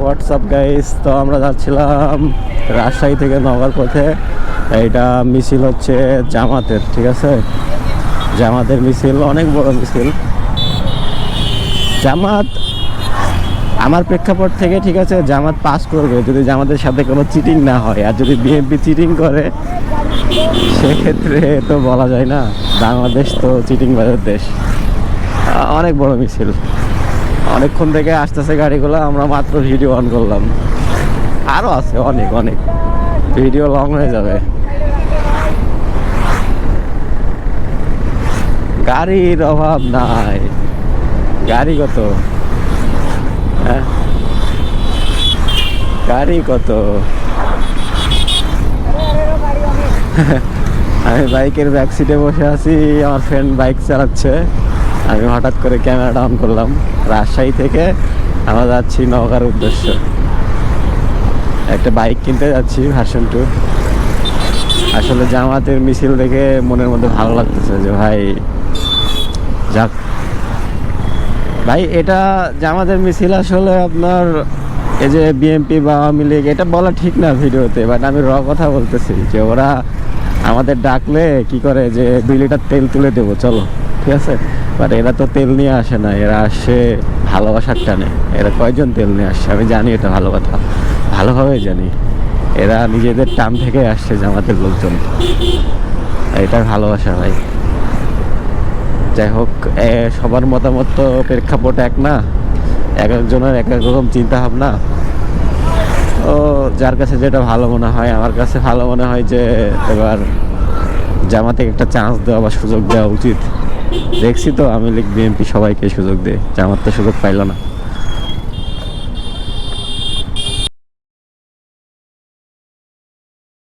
WhatsApp guys তো আমরা যাচ্ছিলাম রাজশাহী থেকে নগর পথে। এইটা মিছিল হচ্ছে জামাতের, ঠিক আছে? জামাতের মিছিল, অনেক বড় মিছিল। জামাত আমার প্রেক্ষাপট থেকে, ঠিক আছে, জামাত পাস করবে যদি জামাতের সাথে কোনো চিটিং না হয়। আর যদি বিএনপি চিটিং করে, সেক্ষেত্রে তো বলা যায় না, বাংলাদেশ তো চিটিং বাজার দেশ। অনেক বড় মিছিল। অনেকক্ষণ থেকে আসতেছে গাড়িগুলো, আমরা মাত্র ভিডিও অন করলাম। আরও আছে অনেক অনেক। ভিডিও লং হয়ে যাবে। গাড়ির অভাব নাই। গাড়ি কত? হ্যাঁ? গাড়ি কত? আমি বাইকের ব্যাক সিটে বসে আছি, আমার ফ্রেন্ড বাইক চালাচ্ছে। আমি হঠাৎ করে ক্যামেরাটা অন করলাম। রাজশাহী থেকে আমরা যাচ্ছি নওগাঁর উদ্দেশ্য। একটা বাইক কিনতে যাচ্ছি ভার্সন টু আসলে জামাতের মিছিল দেখে মনের মধ্যে ভালো লাগতেছে যে, ভাই, যাক। ভাই, এটা জামাতের মিছিল আসলে আপনার এই যে বিএনপি বা আওয়ামী লীগ, এটা বলা ঠিক না ভিডিওতে বাট আমি র কথা বলতেছি যে, ওরা আমাদের ডাকলে কি করে যে, দুই লিটার তেল তুলে দেবো, চলো, ঠিক আছে? বাট এরা তো তেল নিয়ে আসে না, এরা আসে ভালোবাসার টানে। এরা কয়জন তেল নিয়ে আসছে আমি জানি এটা ভালো কথা। ভালোভাবে জানি। এরা নিজেদের টান থেকে আসছে জামাতের লোকজন। এটা ভালোবাসা, ভাই। যাই হোক সবার মতামত তো প্রেক্ষাপট এক না। এক একজনের এক এক রকম চিন্তা ভাবনা ও যার কাছে যেটা ভালো মনে হয়, আমার কাছে ভালো মনে হয় যে, এবার জামাতে একটা চান্স দেওয়া বা সুযোগ দেওয়া উচিত। দেখছি তো, আমি লিগ বিএনপি সবাইকে সুযোগ দেয় জামাত সুযোগ পাইল না।